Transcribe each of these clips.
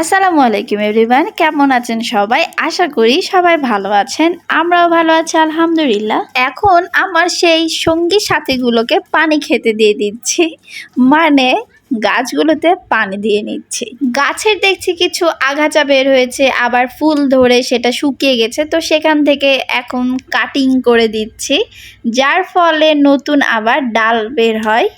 আসসালামু আলাইকুম, এভরিওয়ান। কেমন আছেন সবাই? আশা করি সবাই ভালো আছেন। আমরাও ভালো আছি, আলহামদুলিল্লাহ। এখন আমার সেই সঙ্গী সাথীগুলোকে পানি খেতে দিয়ে দিচ্ছি। মানে গাছগুলোতে পানি দিয়ে নিচ্ছি। গাছের দেখছি কিছু আগাছা বের হয়েছে, আবার ফুল ধরে সেটা শুকিয়ে গেছে। তো সেখান থেকে এখন কাটিং করে দিচ্ছি। যার ফলে নতুন আবার ডাল বের হয়।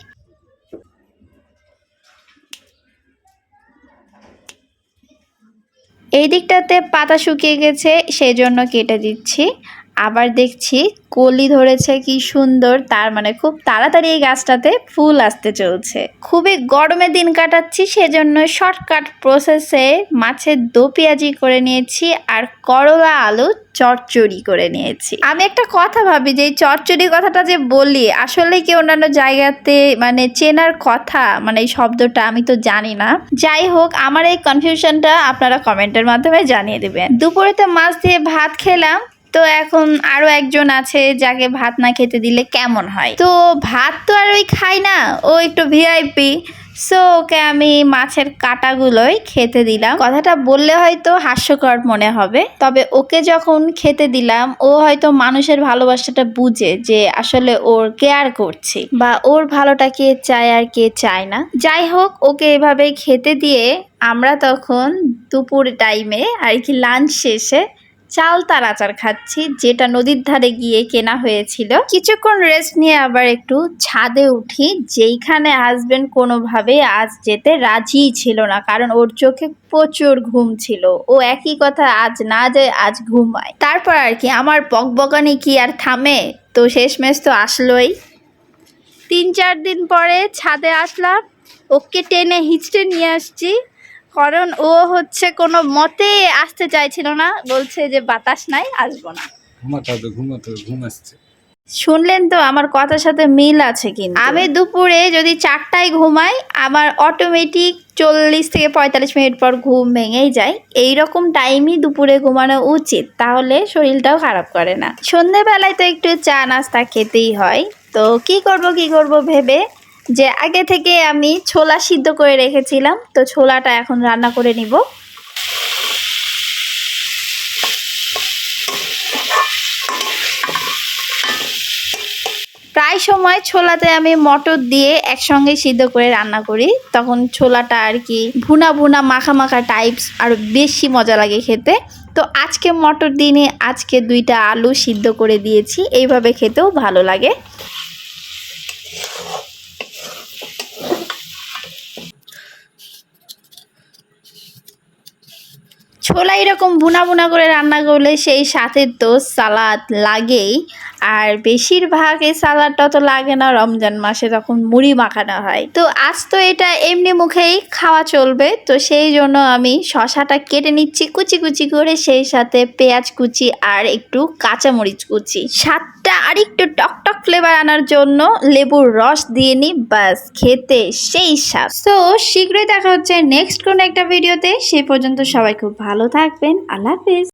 এই দিকটাতে পাতা শুকিয়ে গেছে সেই জন্য কেটে দিচ্ছি। আবার দেখছি কলি ধরেছে কি সুন্দর, তার মানে খুব তাড়াতাড়ি এই গাছটাতে ফুল আসতে চলছে। খুবই গরমে দিন কাটাচ্ছি, সেজন্য শর্টকাট প্রসেসে মাছের দো পেঁয়াজি করে নিয়েছি আর করলা আলু চচ্চড়ি করে নিয়েছি। আমি একটা কথা ভাবি যে এই চচ্চড়ি কথাটা যে বলি, আসলে কি অন্যান্য জায়গাতে মানে চেনার কথা মানে এই শব্দটা আমি তো জানি না। যাই হোক, আমার এই কনফিউশনটা আপনারা কমেন্টের মাধ্যমে জানিয়ে দেবেন। দুপুরেতে মাছ দিয়ে ভাত খেলাম তো এখন আরও একজন আছে যাকে ভাত না খেতে দিলে কেমন হয়? তো ভাত তো আর ওই খাই না, ও একটু ভিআইপি সো ওকে আমি মাছের কাটাগুলোই খেতে দিলাম। কথাটা বললে হয়তো হাস্যকর মনে হবে, তবে ওকে যখন খেতে দিলাম, ও হয়তো মানুষের ভালোবাসাটা বুঝে যে আসলে ওর কেয়ার করছি বা ওর ভালোটা কে চায় আর কে চায় না। যাই হোক, ওকে এভাবে খেতে দিয়ে আমরা তখন দুপুর টাইমে আর কি লাঞ্চ শেষে চালতার আচার খাচ্ছি, যেটা নদীর ধারে গিয়ে কেনা হয়েছিল। কিছুক্ষণ রেস্ট নিয়ে আবার একটু ছাদে উঠি, যেইখানে হাজবেন্ড কোনোভাবে আজ যেতে রাজিই ছিল না, কারণ ওর চোখে প্রচুর ঘুম ছিল। ও একই কথা, আজ না যায়, আজ ঘুমায়। তারপর আর কি, আমার বকবকানি কি আর থামে? তো শেষমেশ তো আসলোই। তিন চার দিন পরে ছাদে আসলাম, ওকে টেনে হিচড়ে নিয়ে আসছি। কারণ ও হচ্ছে কোনো মতে আসতে চাইছিল না বলছে যে বাতাস নাই আসব না। ঘুমাতে হবে ঘুমাতে হবে ঘুম আসছে। শুনলেন তো আমার কথার সাথে মিল আছে কিন্তু। আমি দুপুরে যদি চারটায় ঘুমাই আমার অটোমেটিক চল্লিশ থেকে পঁয়তাল্লিশ মিনিট পর ঘুম ভেঙেই যায়। এই রকম টাইমই দুপুরে ঘুমানো উচিত তাহলে শরীরটাও খারাপ করে না। সন্ধেবেলায় তো একটু চা নাস্তা খেতেই হয়। তো কি করব কি করব ভেবে যে আগে থেকে আমি ছোলা সিদ্ধ করে রেখেছিলাম, তো ছোলাটা এখন রান্না করে নিব। প্রায় সময় ছোলাতে আমি মটর দিয়ে একসঙ্গে সিদ্ধ করে রান্না করি, তখন ছোলাটা আর কি ভুনা ভুনা মাখা মাখা টাইপস আর বেশি মজা লাগে খেতে। তো আজকে মটর দিনে আজকে দুইটা আলু সিদ্ধ করে দিয়েছি, এইভাবে খেতেও ভালো লাগে। ছোলা এরকম বুনা বুনা করে রান্না করলে সেই সাথে তো সালাদ লাগেই। আর বেশিরভাগ এই সালাডটা তো লাগে না রমজান মাসে তখন মুড়ি মাখানো হয়। তো আজ তো এটা এমনি মুখেই খাওয়া চলবে। তো সেই জন্য আমি শশাটা কেটে নিচ্ছি, কুচি কুচি করে সেই সাথে পেঁয়াজ কুচি আর একটু কাঁচামরিচ কুচি। স্বাদটা আর একটু টকটক ফ্লেভার আনার জন্য লেবুর রস দিয়ে নিই বাস খেতে সেই স্বাদ। তো শীঘ্রই দেখা হচ্ছে নেক্সট কোনো একটা ভিডিওতে সেই পর্যন্ত সবাই খুব ভালো থাকবেন। আল্লাহ হাফিজ।